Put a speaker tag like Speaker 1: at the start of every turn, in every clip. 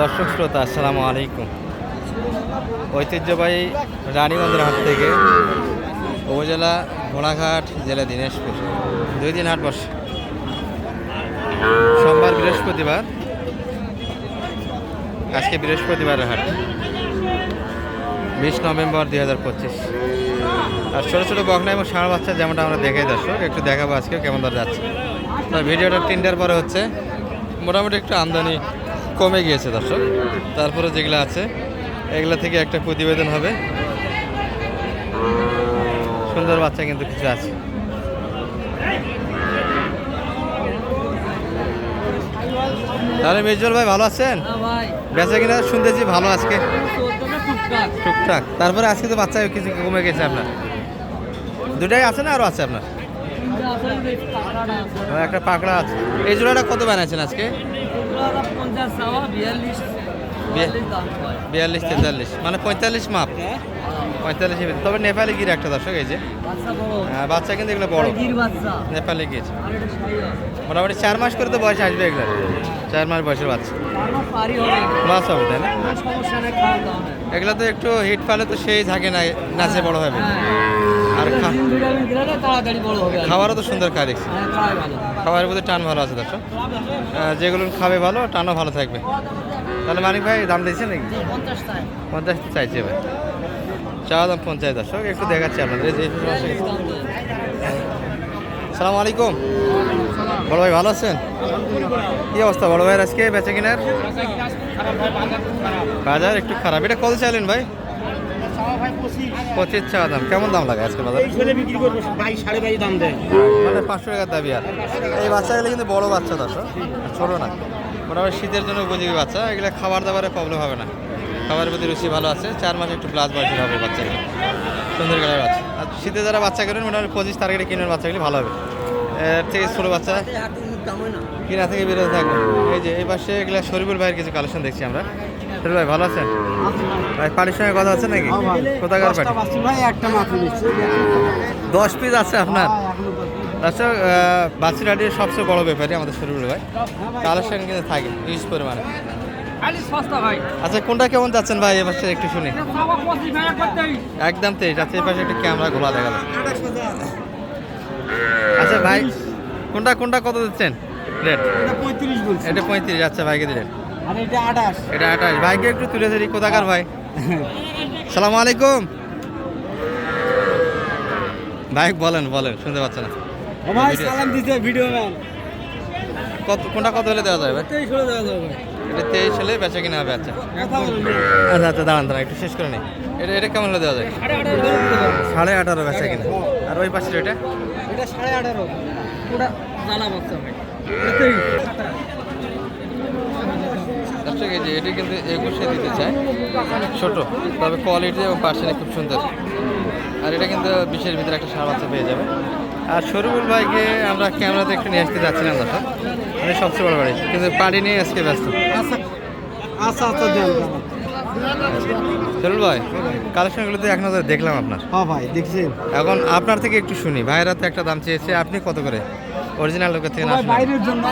Speaker 1: দর্শক শ্রোতা, আসসালামু আলাইকুম। ঐতিহ্যবাহী রানীগঞ্জের হাট থেকে উপজেলা ঘোড়াঘাট জেলা দিনাজপুর। দুই দিন হাট বসে। সোমবার বৃহস্পতিবার। আজকে বৃহস্পতিবারের হাট। বিশ নভেম্বর দুই হাজার পঁচিশ। আর ছোটো ছোটো বকনা এবং ষাঁড় বাচ্চা যেমনটা আমরা দেখাই দর্শক, একটু দেখাবো আজকে কেমন দর যাচ্ছে। ভিডিওটা তিনটার পরে হচ্ছে। মোটামুটি একটু আমদানি কমে গিয়েছে দর্শক। তারপরে যেগুলো আছে এগুলা থেকে একটা প্রতিবেদন হবে। সুন্দর বাচ্চা কিন্তু কিছু আছে। তাহলে মেজর ভাই ভালো আছেন?
Speaker 2: হ্যাঁ
Speaker 1: বেচা কিনা শুনতেছি ভালো আজকে।
Speaker 2: টুকটাক।
Speaker 1: তারপরে আজকে তো বাচ্চা কিছু কমে গেছে আপনার। দুটাই আছে না আরও আছে আপনার? একটা পাকড়া আছে। এই জোড়াটা কত বানাচ্ছেন আজকে?
Speaker 2: বিয়াল্লিশ হয়
Speaker 1: তেতাল্লিশ। মানে পঁয়তাল্লিশ মাপ। পঁয়তাল্লিশ তবে নেপালি গির একটা দর্শক এই যে। আহ, বাচ্চা কিন্তু এগুলো বড়। নেপালি
Speaker 2: শাড়ি
Speaker 1: মোটামুটি চার মাস করে তো বয়স আসবে এগুলো চার মাস বয়সের বাচ্চা।
Speaker 2: মাস হবে
Speaker 1: তাই না? এগুলো তো একটু হিট পালে তো সেই থাকে না নাচে বড় হবে। আর। খাবারও তো সুন্দর খায় দেখছি। খাবারের মধ্যে টান ভালো আছে দর্শক যেগুলো খাবে ভালো, টানও ভালো থাকবে। তাহলে মানিক ভাই, দাম দিয়েছে নাকি?
Speaker 2: পঞ্চাশ
Speaker 1: চাইছে ভাই চাওয়া দাম পঞ্চাশ, দর্শক, একটু দেখাচ্ছি আপনাদের। সালাম আলাইকুম। বড় ভাই ভালো আছেন? কি অবস্থা? বড় ভাইয়ের আজকে বেচে কিনার? বাজার একটু খারাপ। এটা কত চাইলেন ভাই? পঁচিশ। টাকা দাম। কেমন দাম লাগে আজকে বাজার?
Speaker 3: ছেলে বিক্রি করব বাইশ সাড়ে বাইশ দাম দেয়।
Speaker 1: মানে পাঁচশো টাকার দাবি আর। এই বাচ্চাগুলো কিন্তু বড় বাচ্চা দর্শক ছোটো না। মোটামুটি শীতের জন্য উপযোগী বাচ্চা। এগুলো খাবার দাবারে প্রবলেম হবে না। খাবারের প্রতি রুচি ভালো আছে। চার মাস একটু প্লাস বয়সের হবে বাচ্চাগুলো। সুন্দর গেলার বাচ্চা। আর শীতে যারা বাচ্চা করেন মোটামুটি পঁচিশ তারিখে কিনবেন বাচ্চাগুলি ভালো হবে। এর থেকে ছোটো বাচ্চা। কিনা থেকে বেরোতে থাকবে। এই যে এই পাশে এগুলো শরীফুল ভাইয়ের কিছু কালেকশন দেখছি আমরা। শরীফ ভাই ভালো আছেন? ভাই পানির সঙ্গে কথা আছে নাকি? কোথাকার
Speaker 3: একটা
Speaker 1: দশ পিস আছে আপনার? দর্শক বাচ্চাটির সবচেয়ে বড় ব্যাপারই আমাদের শরীফুল ভাই। কালেকশন কিন্তু থাকে ইউজ পরিমাণে। আচ্ছা কোনটা কেমন যাচ্ছেন ভাই এবার একটু শুনি। একদম তেইশ আচ্ছা এই পাশে একটু ক্যামেরা ঘোলা দেখা আচ্ছা ভাই কোনটা কোনটা কত দিচ্ছেন? রেট
Speaker 3: এটা পঁয়ত্রিশ
Speaker 1: এটা পঁয়ত্রিশ আচ্ছা ভাইকে দিলেন।
Speaker 3: আর এটা আঠাশ
Speaker 1: এটা আঠাশ ভাইকে একটু তুলে ধরি কোথাকার ভাই? সালাম আলাইকুম। ভাই বলেন বলেন শুনতে পাচ্ছেন না।
Speaker 3: ও ভাই সালাম দিতে ভিডিও ম্যান।
Speaker 1: কত কোনটা কত হলে দেওয়া যাবে
Speaker 3: তেইশ হলে দেওয়া যাবে।
Speaker 1: এটা তেইশ হলে বেচা কিনা হবে আচ্ছা। আচ্ছা আচ্ছা দাঁড়ান দাঁড়ান একটু শেষ করে নিই এটা এটা কেমন হলে দেওয়া যায়?
Speaker 3: সাড়ে আঠারো।
Speaker 1: সাড়ে বেচা কিনা। আর ওই পাশে এটা
Speaker 3: এটা সাড়ে আঠারো।
Speaker 2: ওটা জ্বালা বাচ্চা ভাই।
Speaker 1: এই যে এটি কিন্তু একুশে দিতে চায়। ছোট তবে কোয়ালিটি এবং পার্সেন্ট খুব সুন্দর। আর এটা কিন্তু বিশের ভিতরে একটা সার বাচ্চা পেয়ে যাবে। আর শরীফুল ভাইকে আমরা ক্যামেরাতে একটু নিয়ে আসতে যাচ্ছিলাম দর্শক। মানে সবচেয়ে বড় বাড়ি কিন্তু পাড়ি নিয়ে আজকে ব্যস্ত।
Speaker 3: আচ্ছা আচ্ছা আচ্ছা দেন
Speaker 1: শরীফুল ভাই কালেকশনগুলো তো এক নজরে দেখলাম আপনার।
Speaker 3: হ্যাঁ ভাই দেখছেন
Speaker 1: এখন আপনার থেকে একটু শুনি। ভাইয়েরা তো একটা দাম চেয়েছে আপনি কত করে? অরিজিনাল লোকের থেকে না
Speaker 3: বাইরের জন্য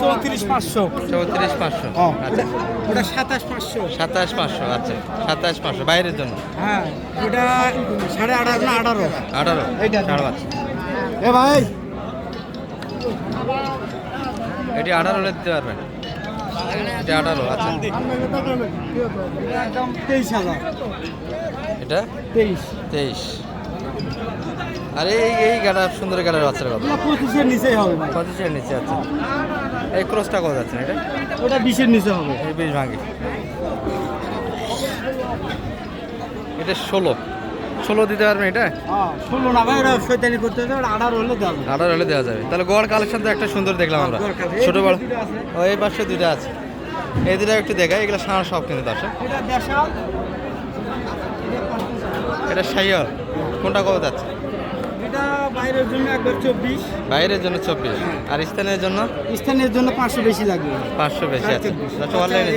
Speaker 3: চৌত্রিশ পাঁচশো।
Speaker 1: চৌত্রিশ পাঁচশো। আচ্ছা।
Speaker 3: ওটা- সাতাশ পাঁচশো।
Speaker 1: সাতাশ পাঁচশো আচ্ছা। সাতাশ পাঁচশো বাইরের জন্য?
Speaker 3: হ্যাঁ ওটা সাড়ে আঠারো না আঠারো।
Speaker 1: আঠারো।
Speaker 3: এইটা।
Speaker 1: সাড়ে পাঁচ।
Speaker 3: এ ভাই।
Speaker 1: এটি আঠারো হলে দিতে পারবেন? এটি আঠারো আচ্ছা।
Speaker 3: তেইশ হাজার।
Speaker 1: এটা?
Speaker 3: তেইশ।
Speaker 1: তেইশ। আর এই এই গাড়া সুন্দর গাড়ার বাচ্চার কথা।
Speaker 3: পঁচিশের নিচেই হবে
Speaker 1: পঁচিশের নিচে আছে এই ক্রসটা কত যাচ্ছে এটা?
Speaker 3: ওটা বিশের নিচে হবে।
Speaker 1: এই বিশ ভাঙি। এটা ষোলো। ষোলো দিতে পারবেন এটা?
Speaker 3: হ্যাঁ ষোলো না ভাই ওটা শৈতানি করতে হবে আঠারো হলে দেওয়া যাবে।
Speaker 1: আঠারো হলে দেওয়া যাবে। তাহলে গড় কালেকশন তো একটা সুন্দর দেখলাম আমরা।
Speaker 3: কালেকশন।
Speaker 1: বড়।
Speaker 3: আছে।
Speaker 1: ও এই পাশে দুইটা আছে। এই দুটো একটু দেখাই এগুলো সারা সব কিন্তু দর্শক।
Speaker 3: এটা দেশাল।
Speaker 1: কোনটা কত যাচ্ছে?
Speaker 3: এটা বাইরের জন্য একবার চব্বিশ।
Speaker 1: বাইরের জন্য চব্বিশ। আর স্থানের জন্য?
Speaker 3: স্থানের জন্য পাঁচশো বেশি লাগবে।
Speaker 1: পাঁচশো বেশি আছে। আচ্ছা অনলাইনের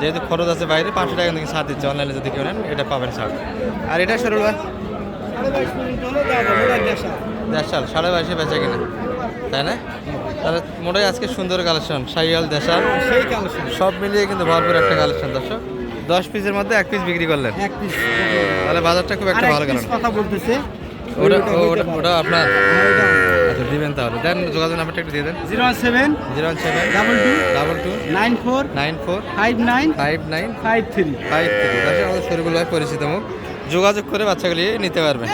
Speaker 1: যেহেতু খরচ আছে বাইরে পাঁচশো টাকা থেকে ছাড় দিচ্ছে অনলাইনে যদি কেউ নেন এটা পাবেন ছাড় আর এটা সরল ভাই?
Speaker 3: দেশাল
Speaker 1: সাল সাড়ে বাইশে বেচা কিনা। তাই না? তাহলে মোটাই আজকে সুন্দর কালেকশন সাইয়াল দেশাল।
Speaker 3: সেই কালেকশন
Speaker 1: সব মিলিয়ে কিন্তু ভরপুর একটা কালেকশন দর্শক। দশ পিসের মধ্যে এক পিস বিক্রি করলেন।
Speaker 3: এক পিস
Speaker 1: তাহলে বাজারটা খুব একটা ভালো গেল
Speaker 3: কথা বলতেছে।
Speaker 1: ওটা ওটা ওটা আপনার আচ্ছা দিবেন তাহলে। দেন যোগাযোগ নাম্বারটা একটু দিয়ে দেন।
Speaker 3: Zero one seven
Speaker 1: zero one seven
Speaker 3: double two
Speaker 1: double two
Speaker 3: nine four
Speaker 1: nine four
Speaker 3: five nine
Speaker 1: five nine
Speaker 3: five three.
Speaker 1: Five three. দর্শক আমাদের শরীফুল পরিচিত মুখ। যোগাযোগ করে বাচ্চাগুলি নিতে পারবেন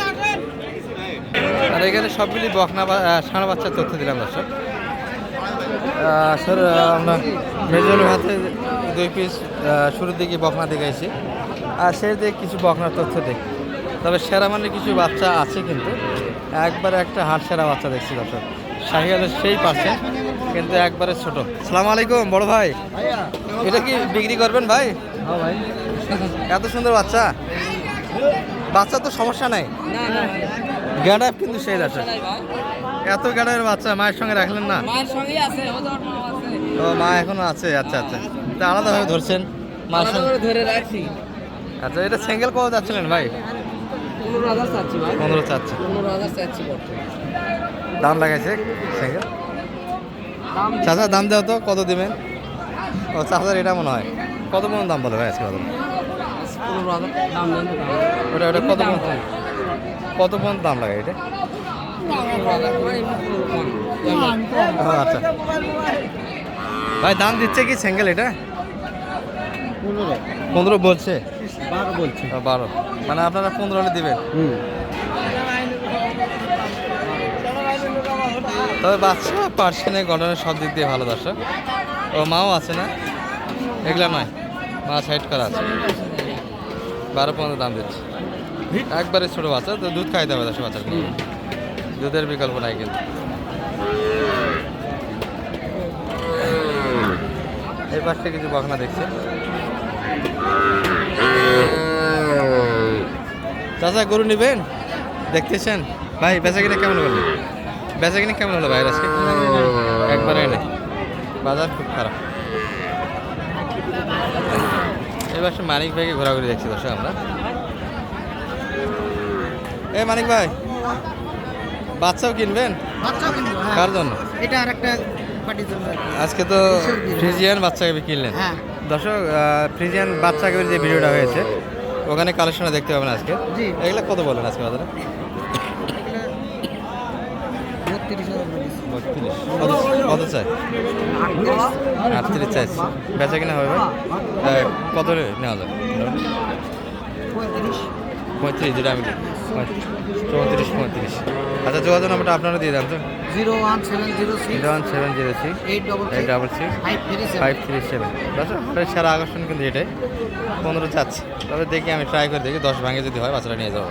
Speaker 1: আর এখানে সবগুলি বকনা ষাঁড় বাচ্চার তথ্য দিলাম দর্শক। স্যার আমরা মেজল হাতে দুই পিস শুরুর দিকে বকনা দেখাইছি। আর সেই দিকে কিছু বকনার তথ্য দিই তবে সেরা মানে কিছু বাচ্চা আছে কিন্তু। একবারে একটা হাট সেরা বাচ্চা দেখছি দর্শক। শাহিয়ালের সেই পাশে কিন্তু একবারে ছোট। সালাম আলাইকুম বড় ভাই। এটা কি বিক্রি করবেন ভাই?
Speaker 3: হ্যাঁ ভাই।
Speaker 1: এত সুন্দর বাচ্চা? বাচ্চা তো সমস্যা নাই। গ্যাডাপ কিন্তু সেই আছে এত গ্যাডাপের বাচ্চা মায়ের সঙ্গে রাখলেন না?
Speaker 2: মায়ের সঙ্গেই আছে ও মা
Speaker 1: এখনও আছে আচ্ছা আচ্ছা। তা আলাদাভাবে ধরছেন? মায়ের সঙ্গে?
Speaker 2: করে ধরে রাখছি।
Speaker 1: আচ্ছা এটা সিঙ্গেল কত যাচ্ছিলেন ভাই?
Speaker 2: পনেরো হাজার চাচ্ছি ভাই।
Speaker 1: পনেরো চাচ্ছে।
Speaker 2: পনেরো হাজার চাচ্ছি
Speaker 1: দাম লাগাইছে
Speaker 2: দাম
Speaker 1: চাচা দাম দেওয়া তো কত দিবেন? ও চাচার এটা মনে হয়। কত পর্যন্ত দাম বলে ভাই আজকে
Speaker 2: দাম
Speaker 1: ওটা ওটা কত কত পর্যন্ত দাম লাগে এটা? আচ্ছা। ভাই দাম দিচ্ছে কি সিঙ্গেল এটা?
Speaker 3: পনেরো
Speaker 1: বলছে?
Speaker 3: বারো বলছে।
Speaker 1: বারো। মানে আপনারা পনেরো হলে দিবেন? তবে বাচ্চা পার্সেন্টের গঠনের সব দিক দিয়ে ভালো দর্শক। ও মাও আছে না? এগুলা নয়। মা সাইড করা আছে। বারো পনেরো দাম দিচ্ছে। একবারে ছোটো বাচ্চা তো দুধ খাইতে হবে দর্শক বাচ্চাকে দুধের বিকল্প নাই কিন্তু। এই পাশে কিছু বখনা দেখছে। চাচা গরু নেবেন? দেখতেছেন? ভাই বেচা কিনা কেমন হলো? বেচা কিনা কেমন হলো ভাই আজকে? একবারে নেই। বাজার খুব খারাপ। এবার সে মানিক ভাইকে ঘোরাঘুরি দেখছি দর্শক আমরা। এ মানিক ভাই বাচ্চাও কিনবেন? কার জন্য?
Speaker 3: এটা আর একটা
Speaker 1: আজকে তো ফ্রিজিয়ান বাচ্চাকে কিনলেন।
Speaker 3: হ্যাঁ।
Speaker 1: দর্শক ফ্রিজিয়ান ফ্রিজিয়ান বাচ্চাকে যে ভিডিওটা হয়েছে ওখানে কালেকশনটা দেখতে পাবেন আজকে।
Speaker 3: জি।
Speaker 1: এগুলো কত বলেন আজকে বাজারে? কত কত চাই আটত্রিশ। চাইছি। বেচা কিনা হবে ভাই? কত নেওয়া যায়?
Speaker 3: পঁয়ত্রিশ
Speaker 1: দুটা আমি চৌত্রিশ পঁয়ত্রিশ। আচ্ছা যোগাযোগ নাম্বারটা আপনারা দিয়ে দেন তো।
Speaker 3: Zero one seven zero six
Speaker 1: one seven zero three
Speaker 3: eight double
Speaker 1: six
Speaker 3: five three
Speaker 1: five three seven. বাচ্চা সারা আকর্ষণ কিন্তু এটাই। পনেরো চাচ্ছি। তবে দেখি আমি ট্রাই করে দেখি দশ ভাঙে যদি হয় বাচ্চাটা নিয়ে যাব।